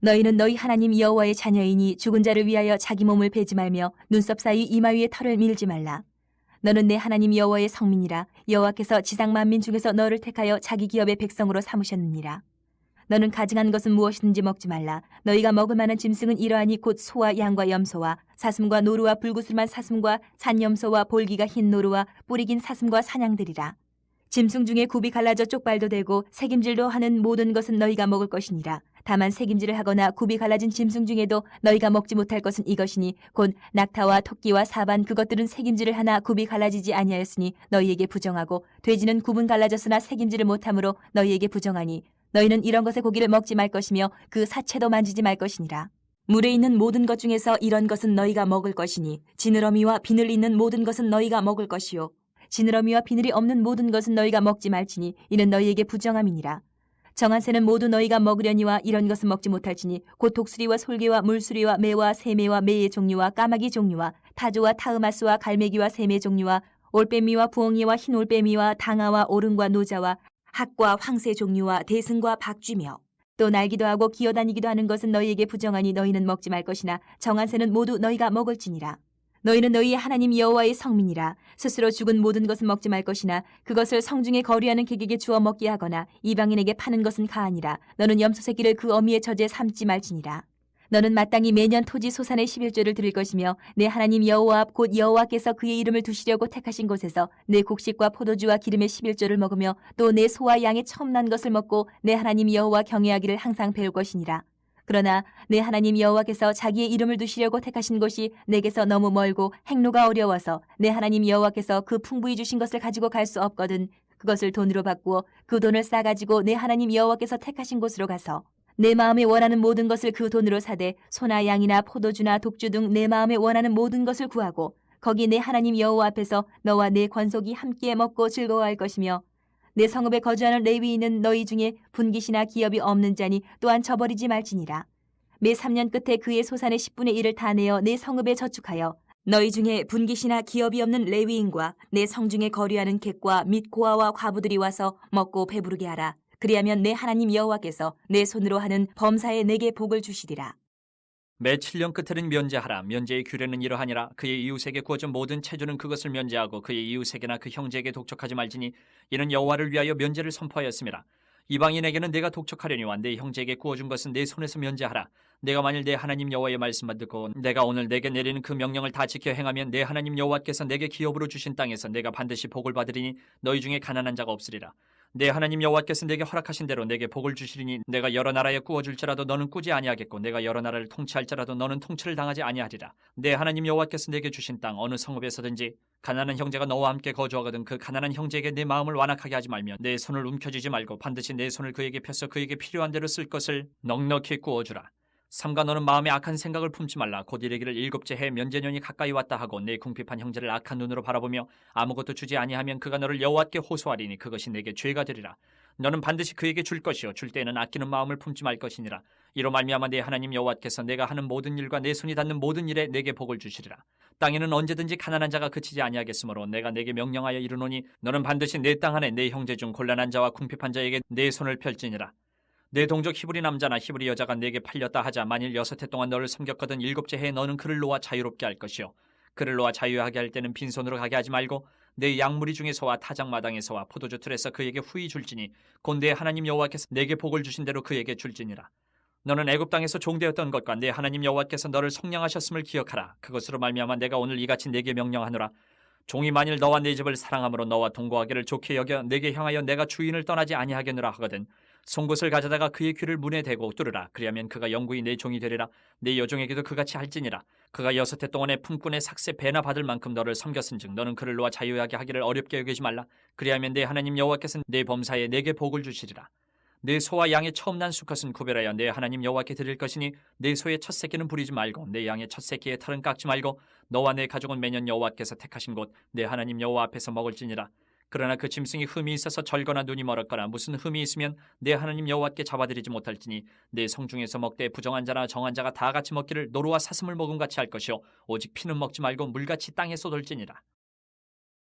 너희는 너희 하나님 여호와의 자녀이니 죽은 자를 위하여 자기 몸을 베지 말며 눈썹 사이 이마 위에 털을 밀지 말라. 너는 내 하나님 여호와의 성민이라 여호와께서 지상 만민 중에서 너를 택하여 자기 기업의 백성으로 삼으셨느니라. 너는 가증한 것은 무엇이든지 먹지 말라. 너희가 먹을 만한 짐승은 이러하니 곧 소와 양과 염소와 사슴과 노루와 불구슬만 사슴과 산염소와 볼기가 흰 노루와 뿌리 긴 사슴과 사냥들이라. 짐승 중에 굽이 갈라져 쪽발도 되고 색임질도 하는 모든 것은 너희가 먹을 것이니라. 다만 색임질을 하거나 굽이 갈라진 짐승 중에도 너희가 먹지 못할 것은 이것이니 곧 낙타와 토끼와 사반 그것들은 색임질을 하나 굽이 갈라지지 아니하였으니 너희에게 부정하고 돼지는 굽은 갈라졌으나 색임질을 못하므로 너희에게 부정하니 너희는 이런 것의 고기를 먹지 말 것이며 그 사체도 만지지 말 것이니라. 물에 있는 모든 것 중에서 이런 것은 너희가 먹을 것이니 지느러미와 비늘 있는 모든 것은 너희가 먹을 것이요 지느러미와 비늘이 없는 모든 것은 너희가 먹지 말지니 이는 너희에게 부정함이니라. 정한 새는 모두 너희가 먹으려니와 이런 것은 먹지 못할지니 곧 독수리와 솔개와 물수리와 매와 새매와 매의 종류와 까마귀 종류와 타조와 타으마스와 갈매기와 새매 종류와 올빼미와 부엉이와 흰 올빼미와 당아와 오름과 노자와 학과 황새 종류와 대승과 박쥐며 또 날기도 하고 기어다니기도 하는 것은 너희에게 부정하니 너희는 먹지 말 것이나 정한 새는 모두 너희가 먹을지니라. 너희는 너희의 하나님 여호와의 성민이라. 스스로 죽은 모든 것은 먹지 말 것이나 그것을 성중에 거리하는 객에게 주어 먹게 하거나 이방인에게 파는 것은 가하니라. 너는 염소 새끼를 그 어미의 젖에 삼지 말지니라. 너는 마땅히 매년 토지 소산의 11조를 드릴 것이며 내 하나님 여호와 앞 곧 여호와께서 그의 이름을 두시려고 택하신 곳에서 내 곡식과 포도주와 기름의 11조를 먹으며 또 내 소와 양의 처음 난 것을 먹고 내 하나님 여호와 경외하기를 항상 배울 것이니라 그러나 내 하나님 여호와께서 자기의 이름을 두시려고 택하신 곳이 내게서 너무 멀고 행로가 어려워서 내 하나님 여호와께서 그 풍부히 주신 것을 가지고 갈 수 없거든 그것을 돈으로 바꾸어 그 돈을 싸가지고 내 하나님 여호와께서 택하신 곳으로 가서 내 마음에 원하는 모든 것을 그 돈으로 사되 소나 양이나 포도주나 독주 등 내 마음에 원하는 모든 것을 구하고 거기 내 하나님 여호와 앞에서 너와 내 권속이 함께 먹고 즐거워할 것이며 내 성읍에 거주하는 레위인은 너희 중에 분깃이나 기업이 없는 자니 또한 저버리지 말지니라. 매 3년 끝에 그의 소산의 10분의 1을 다 내어 내 성읍에 저축하여 너희 중에 분깃이나 기업이 없는 레위인과 내 성중에 거류하는 객과 및 고아와 과부들이 와서 먹고 배부르게 하라. 그리하면 내 하나님 여호와께서 내 손으로 하는 범사에 내게 복을 주시리라. 매 7년 끝에는 면제하라. 면제의 규례는 이러하니라. 그의 이웃에게 구워준 모든 체주는 그것을 면제하고 그의 이웃에게나 그 형제에게 독촉하지 말지니 이는 여호와를 위하여 면제를 선포하였습니다. 이방인에게는 내가 독촉하려니와 내 형제에게 구워준 것은 내 손에서 면제하라. 내가 만일 내 하나님 여호와의 말씀만 듣고 내가 오늘 내게 내리는 그 명령을 다 지켜 행하면 내 하나님 여호와께서 내게 기업으로 주신 땅에서 내가 반드시 복을 받으리니 너희 중에 가난한 자가 없으리라. 내 하나님 여호와께서 내게 허락하신 대로 내게 복을 주시리니 내가 여러 나라에 구워줄지라도 너는 꾸지 아니하겠고 내가 여러 나라를 통치할지라도 너는 통치를 당하지 아니하리라. 내 하나님 여호와께서 내게 주신 땅 어느 성읍에서든지 가난한 형제가 너와 함께 거주하거든 그 가난한 형제에게 내 마음을 완악하게 하지 말며 내 손을 움켜쥐지 말고 반드시 내 손을 그에게 펴서 그에게 필요한 대로 쓸 것을 넉넉히 구워주라. 삼가 너는 마음에 악한 생각을 품지 말라. 곧 이르기를 일곱째 해 면제년이 가까이 왔다 하고 내 궁핍한 형제를 악한 눈으로 바라보며 아무것도 주지 아니하면 그가 너를 여호와께 호소하리니 그것이 내게 죄가 되리라. 너는 반드시 그에게 줄 것이요. 줄 때에는 아끼는 마음을 품지 말 것이니라. 이로 말미암아 내 하나님 여호와께서 내가 하는 모든 일과 내 손이 닿는 모든 일에 내게 복을 주시리라. 땅에는 언제든지 가난한 자가 그치지 아니하겠으므로 내가 내게 명령하여 이르노니 너는 반드시 내 땅 안에 내 형제 중 곤란한 자와 궁핍한 자에게 내 손을 펼지니라 내 동족 히브리 남자나 히브리 여자가 내게 팔렸다 하자 만일 여섯 해 동안 너를 섬겼거든 일곱째 해에 너는 그를 놓아 자유롭게 할 것이요 그를 놓아 자유하게 할 때는 빈손으로 가게 하지 말고 내 양무리 중에서와 타작 마당에서와 포도주 틀에서 그에게 후히 줄지니 곧 내 하나님 여호와께서 내게 복을 주신 대로 그에게 줄지니라. 너는 애굽 땅에서 종되었던 것과 내 하나님 여호와께서 너를 속량하셨음을 기억하라. 그것으로 말미암아 내가 오늘 이같이 내게 명령하노라. 종이 만일 너와 내 집을 사랑함으로 너와 동거하기를 좋게 여겨 내게 향하여 내가 주인을 떠나지 아니하겠노라 하거든 송곳을 가져다가 그의 귀를 문에 대고 뚫으라. 그리하면 그가 영구히 내 종이 되리라. 내 여종에게도 그같이 할지니라. 그가 여섯 해 동안에 품꾼의 삭세 배나 받을 만큼 너를 섬겼은즉 너는 그를 놓아 자유하게 하기를 어렵게 여기지 말라. 그리하면 내 하나님 여호와께서는 내 범사에 내게 복을 주시리라. 내 소와 양의 처음 난 수컷은 구별하여 내 하나님 여호와께 드릴 것이니 내 소의 첫 새끼는 부리지 말고 내 양의 첫 새끼의 털은 깎지 말고 너와 내 가족은 매년 여호와께서 택하신 곳 내 하나님 여호와 앞에서 먹을지니라. 그러나 그 짐승이 흠이 있어서 절거나 눈이 멀었거나 무슨 흠이 있으면 내 하나님 여호와께 잡아드리지 못할지니 내 성중에서 먹되 부정한 자나 정한 자가 다 같이 먹기를 노루와 사슴을 먹음 같이 할 것이요 오직 피는 먹지 말고 물같이 땅에 쏟을지니라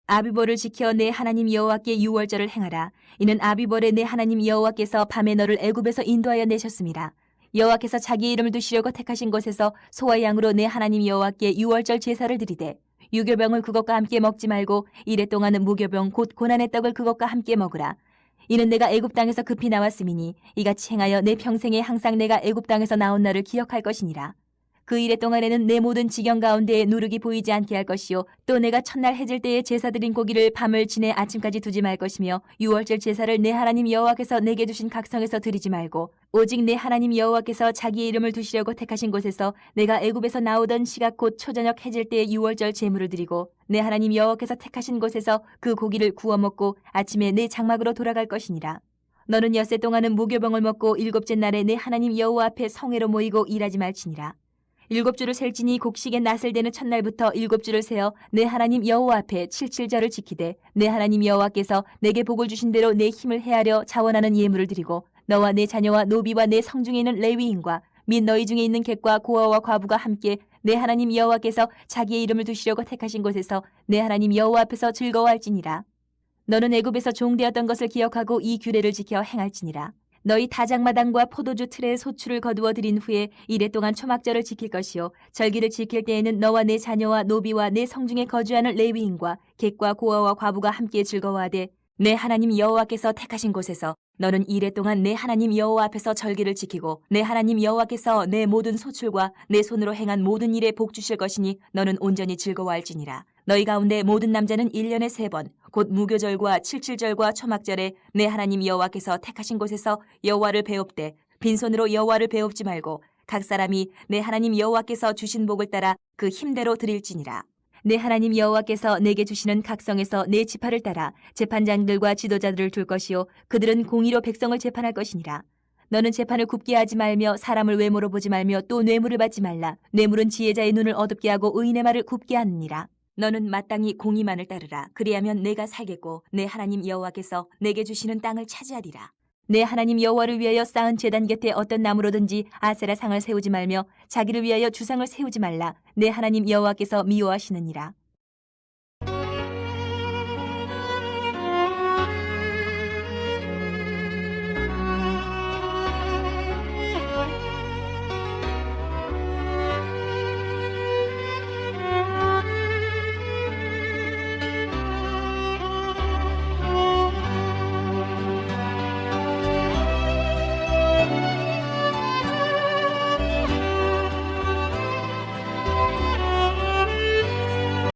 아비보를 지켜 내 하나님 여호와께 유월절을 행하라. 이는 아비볼에 내 하나님 여호와께서 밤에 너를 애굽에서 인도하여 내셨습니다. 여호와께서 자기 이름을 두시려고 택하신 곳에서 소와 양으로 내 하나님 여호와께 유월절 제사를 드리되 유교병을 그것과 함께 먹지 말고 이래 동안은 무교병 곧 고난의 떡을 그것과 함께 먹으라. 이는 내가 애굽 땅에서 급히 나왔음이니 이같이 행하여 내 평생에 항상 내가 애굽 땅에서 나온 날을 기억할 것이니라. 그 일의 동안에는 내 모든 지경 가운데에 누룩이 보이지 않게 할 것이요. 또 내가 첫날 해질 때에 제사 드린 고기를 밤을 지내 아침까지 두지 말 것이며 유월절 제사를 내 하나님 여호와께서 내게 주신 각성에서 드리지 말고 오직 내 하나님 여호와께서 자기의 이름을 두시려고 택하신 곳에서 내가 애굽에서 나오던 시각 곧 초저녁 해질 때에 유월절 제물을 드리고 내 하나님 여호와께서 택하신 곳에서 그 고기를 구워 먹고 아침에 내 장막으로 돌아갈 것이니라. 너는 엿새 동안은 무교병을 먹고 일곱째 날에 내 하나님 여호와 앞에 성회로 모이고 일하지 말지니라 일곱 주를 셀지니 곡식의 낫을 되는 첫날부터 일곱 주를 세어 내 하나님 여호와 앞에 칠칠절을 지키되 내 하나님 여호와께서 내게 복을 주신 대로 내 힘을 헤아려 자원하는 예물을 드리고 너와 내 자녀와 노비와 내 성중에 있는 레위인과 및 너희 중에 있는 객과 고아와 과부가 함께 내 하나님 여호와께서 자기의 이름을 두시려고 택하신 곳에서 내 하나님 여호와 앞에서 즐거워할지니라. 너는 애굽에서 종되었던 것을 기억하고 이 규례를 지켜 행할지니라 너희 다장마당과 포도주 틀에 소출을 거두어 들인 후에 이래 동안 초막절을 지킬 것이요. 절기를 지킬 때에는 너와 내 자녀와 노비와 내 성중에 거주하는 레위인과 객과 고아와 과부가 함께 즐거워하되 내 하나님 여호와께서 택하신 곳에서 너는 이래 동안 내 하나님 여호와 앞에서 절기를 지키고 내 하나님 여호와께서 내 모든 소출과 내 손으로 행한 모든 일에 복 주실 것이니 너는 온전히 즐거워할지니라 너희 가운데 모든 남자는 1년에 세 번 곧 무교절과 칠칠절과 초막절에 내 하나님 여호와께서 택하신 곳에서 여호와를 배웁되 빈손으로 여호와를 배웁지 말고 각 사람이 내 하나님 여호와께서 주신 복을 따라 그 힘대로 드릴지니라. 내 하나님 여호와께서 내게 주시는 각성에서 내 지파를 따라 재판장들과 지도자들을 둘 것이요 그들은 공의로 백성을 재판할 것이니라. 너는 재판을 굽게 하지 말며 사람을 외모로 보지 말며 또 뇌물을 받지 말라. 뇌물은 지혜자의 눈을 어둡게 하고 의인의 말을 굽게 하느니라 너는 마땅히 공의만을 따르라. 그리하면 내가 살겠고 내 하나님 여호와께서 내게 주시는 땅을 차지하리라. 내 하나님 여호와를 위하여 쌓은 제단 곁에 어떤 나무로든지 아세라 상을 세우지 말며 자기를 위하여 주상을 세우지 말라. 내 하나님 여호와께서 미워하시느니라